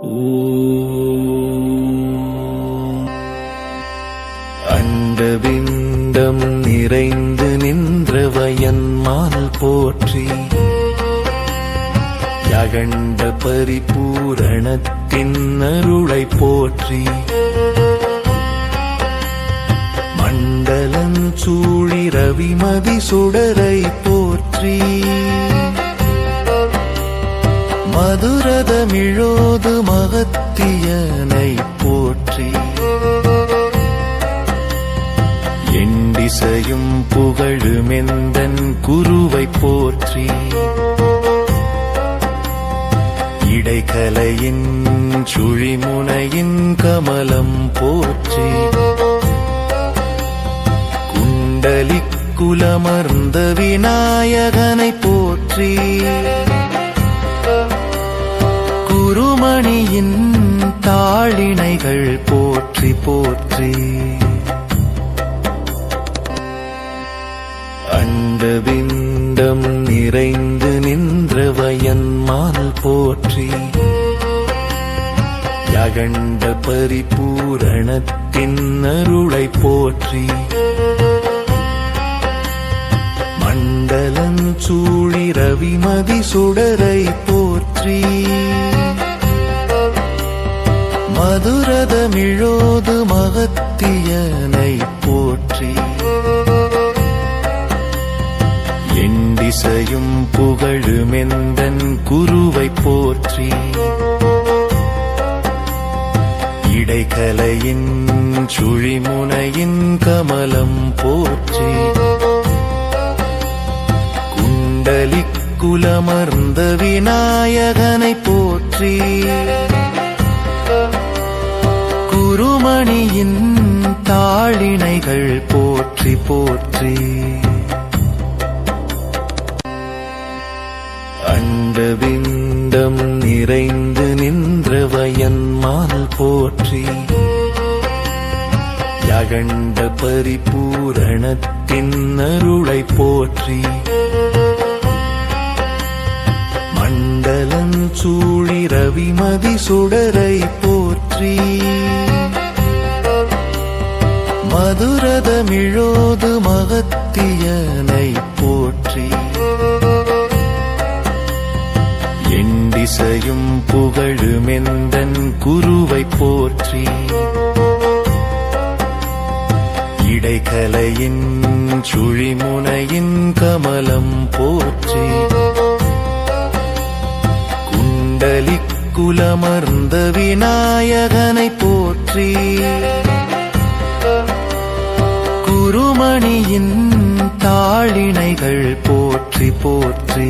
ஓம். அண்டவிண்டம் நிறைந்து நின்ற வயன்மால் போற்றி யகண்ட பரிபூரணத்தின் அருளை போற்றி மண்டலம் சூழி ரவிமதி சுடரை போற்றி மதுரதமிழோது மகத்தியனை போற்றி எண்டிசையும் புகழுமெந்தன் குருவை போற்றி இடைக்கலையின் சுழிமுனையின் கமலம் போற்றி குண்டலி குலமர்ந்த விநாயகனை போற்றி குருமணியின் தாளிணைகள் போற்றி போற்றி. அண்டவிண்டம் நிறைந்து நின்ற வயன்மால் போற்றி. யகண்ட பரிபூரணத்தின் அருளை போற்றி. மண்டலம் சூழி ரவிமதி சுடரை போற்றி. மதுரதமிழோது மகத்தியனை போற்றி எண்டிசையும் புகழுமெந்தன் குருவை போற்றி இடைக்கலையின் சுழிமுனையின் கமலம் போற்றி குண்டலிக் குலமர்ந்த விநாயகனை போற்றி திருமணியின் தாளிணைகள் போற்றி போற்றி. அண்டவிண்டம் நிறைந்து நின்ற வயன்மால் போற்றி. யகண்ட பரிபூரணத்தின் அருளை போற்றி. மண்டலஞ்சூழி ரவிமதி சுடரை போற்றி. மதுரதமிழோது மகத்தியனை போற்றி. எண்டிசையும் புகழுமெந்தன் குருவை போற்றி. இடைக்கலையின் சுழிமுனையின் கமலம் போற்றி. குண்டலி குலமர்ந்த விநாயகனை போற்றி. குருமணியின் தாளிணைகள் போற்றி போற்றி.